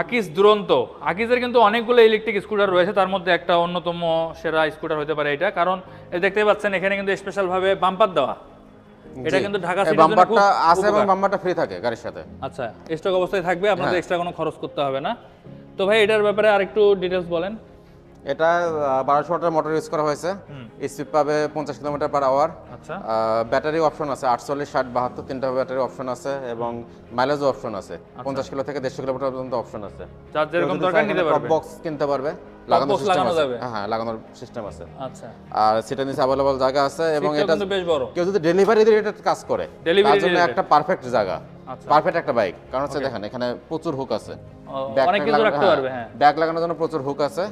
আকিস দুরন্ত। আকিসের কিন্তু অনেকগুলো ইলেকট্রিক স্কুটার রয়েছে তার মধ্যে একটা অন্যতম সেরা স্কুটার হতে পারে এটা। কারণ দেখতে পাচ্ছেন এখানে কিন্তু স্পেশাল ভাবে বাম্পার দেওয়া। এটা কিন্তু ঢাকা বাম্পারটা আছে এবং বাম্পারটা ফ্রি থাকে গাড়ির সাথে। আচ্ছা স্টক অবস্থায় থাকবে আপনাদের হ্যাঁ। এক্সট্রা কোনো খরচ করতে হবে না। তো ভাই এটার ব্যাপারে আরেকটু ডিটেলস বলেন। এটা বারোশো ওয়াটের মোটর ইউজ করা হয়েছে। স্পিড পাবে পঞ্চাশ কিলোমিটার পার আওয়ার আচ্ছা। ব্যাটারি অপশন আছে আটচল্লিশ ষাট বাহাত্তর তিনটা ব্যাটারি অপশন আছে এবং মাইলেজও অপশন আছে। পঞ্চাশ কিলো থেকে দেড়শো কিলোমিটার পর্যন্ত অপশন আছে। বক্স কিনতে পারবে সিস্টেম আছে। হ্যাঁ লাগানোর সিস্টেম আছে। আচ্ছা। আর সেটা নিচে অ্যাভেলেবল জায়গা আছে এবং এটা বেশ বড়। কেউ যদি ডেলিভারি রিলেটেড কাজ করে তার জন্য একটা পারফেক্ট জায়গা। আচ্ছা। পারফেক্ট একটা বাইক কারণ হচ্ছে দেখেন এখানে প্রচুর হুক আছে। পারবে হ্যাঁ। ব্যাগ লাগানোর জন্য প্রচুর হুক আছে।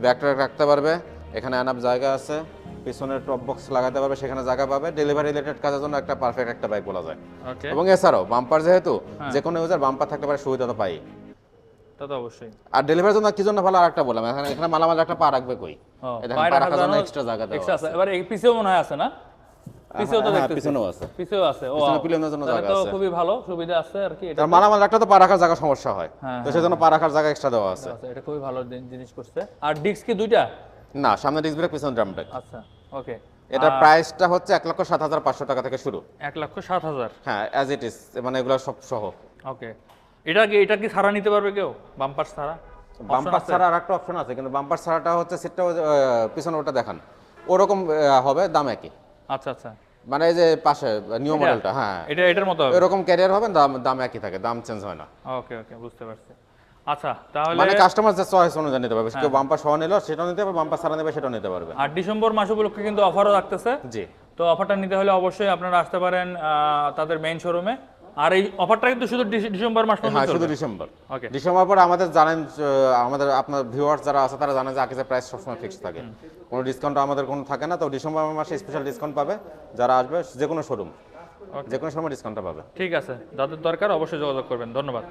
ট্র্যাক রাখতে পারবে এখানে আনাপ জায়গা আছে পিছনের টপ বক্স লাগাতে পারবে সেখানে জায়গা পাবে ডেলিভারি রিলেটেড কাজের জন্য একটা পারফেক্ট একটা বাইক বলা যায়। ওকে এবং এছাড়াও বাম্পার যেহেতু। যে কোনো ইউজার বাম্পার থাকতে পারে সুবিধা তো পাই তা তো অবশ্যই। আর ডেলিভারির জন্য কি জন্য ভালো আরেকটা বললাম এখানে এখানে মালামাল একটা পা রাখবে কই? পায়ে পা রাখার জন্য এক্সট্রা জায়গা দেওয়া আছে। এবার এই পিছেও মনে হয় আছে না? পিছেও তো দেখতেছি। পিছনেও আছে। পিছেও আছে ও পিছনে জন্য জায়গা আছে। খুবই ভালো সুবিধা আছে আর কি এটা মালামাল একটা তো পা রাখার জায়গা সমস্যা হয়। তো সেজন্য পা রাখার জায়গা এক্সট্রা দেওয়া আছে। আছে এটা খুবই ভালো জিনিস করছে। আর ডিস্ক কি দুইটা? না সামনে ডিস্ক ব্রেক পিছনে ড্রাম ব্রেক আচ্ছা ওকে এটা প্রাইসটা হচ্ছে এক লক্ষ সাত হাজার পাঁচশো টাকা থেকে শুরু। এক লক্ষ সাত হাজার? হ্যাঁ অ্যাজ ইট ইজ মানে এগুলো সব সহ। ওকে এটা কি এটা কি ছাড়া নিতে পারবে কেউ? বাম্পার ছাড়া? বাম্পার ছাড়া আর একটা অপশন আছে কিন্তু বাম্পার ছাড়াটা হচ্ছে সিটটা পিছনে ওটা দেখান। ওরকম হবে দাম একই। আচ্ছা আচ্ছা। মানে এই যে পাশে নিউ মডেলটা হ্যাঁ। এটা এটার মতো হবে। এরকম ক্যারিয়ার হবে দাম দাম একই থাকে দাম চেঞ্জ হয় না। ওকে ওকে বুঝতে পারছি। আচ্ছা তাহলে মানে কাস্টমার যে চয়েস অনুযায়ী নিতে পারবে কেউ বাম্পার সহ নিল সেটাও নিতে পারবে বাম্পার ছাড়া নেবে সেটাও নিতে পারবে। আর ডিসেম্বর মাস উপলক্ষে কিন্তু অফারও রাখতেছে। জি। তো অফারটা নিতে হলে অবশ্যই আপনারা আসতে পারেন তাদের মেইন শোরুমে আর এই অফারটা কিন্তু শুধু ডিসেম্বর মাস হ্যাঁ শুধু ডিসেম্বর। ওকে ডিসেম্বর পরে আমাদের জানেন আমাদের আপনার ভিউয়ার্স যারা আছে তারা জানে যে আকিজের প্রাইস সবসময় ফিক্সড থাকে। কোনো ডিসকাউন্ট আমাদের কোনো থাকে না তো ডিসেম্বর মাসে স্পেশাল ডিসকাউন্ট পাবে যারা আসবে যে কোনো শোরুম যে কোনো সময় ডিসকাউন্টটা পাবে। ঠিক আছে যাদের দরকার অবশ্যই যোগাযোগ করবেন ধন্যবাদ।